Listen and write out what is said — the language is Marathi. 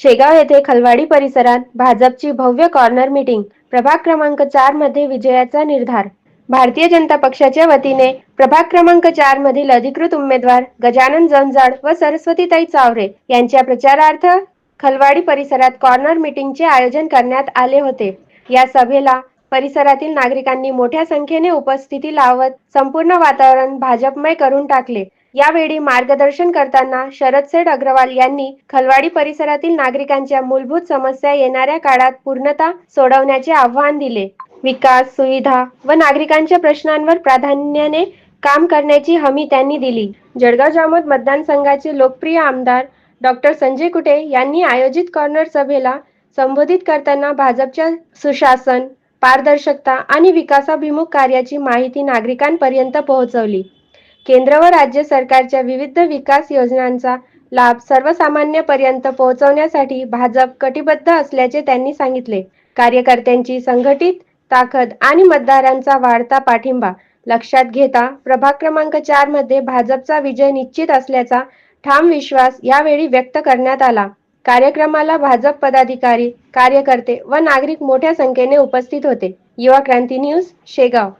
शेगाव येथे खलवाडी परिसरात भाजपची भव्य कॉर्नर मीटिंग प्रभाग क्रमांक चारमध्ये विजयाचा निर्धार. भारतीय जनता पक्षाच्या वतीने प्रभाग क्रमांक चार मधील अधिकृत उमेदवार गजानन जंजाड व सरस्वतीताई चावरे यांच्या प्रचारार्थ खलवाडी परिसरात कॉर्नर मीटिंगचे आयोजन करण्यात आले होते. या सभेला परिसरातील नागरिकांनी मोठ्या संख्येने उपस्थिती लावत संपूर्ण वातावरण भाजपमय करून टाकले. यावेळी मार्गदर्शन करताना शरद सेठ अग्रवाल यांनी खलवाडी परिसरातील नागरिकांच्या मूलभूत समस्या येणाऱ्या काळात पूर्णता सोडवण्याचे आव्हान दिले. विकास सुविधा व नागरिकांच्या प्रश्नांवर प्राधान्याने काम करण्याची हमी त्यांनी दिली. जळगाव जामोद मतदारसंघाचे लोकप्रिय आमदार डॉक्टर संजय कुटे यांनी आयोजित कॉर्नर सभेला संबोधित करताना भाजपच्या सुशासन पारदर्शकता आणि विकासाभिमुख कार्याची माहिती नागरिकांपर्यंत पोहोचवली. केंद्र व राज्य सरकारच्या विविध विकास योजनांचा लाभ सर्वसामान्यपर्यंत पोहोचवण्यासाठी भाजप कटिबद्ध असल्याचे त्यांनी सांगितले. कार्यकर्त्यांची संघटित ताकद आणि मतदारांचा वाढता पाठिंबा लक्षात घेता प्रभाग क्रमांक चारमध्ये भाजपचा विजय निश्चित असल्याचा ठाम विश्वास यावेळी व्यक्त करण्यात आला. कार्यक्रमाला भाजप पदाधिकारी कार्यकर्ते व नागरिक मोठ्या संख्येने उपस्थित होते. युवा क्रांती न्यूज शेगाव.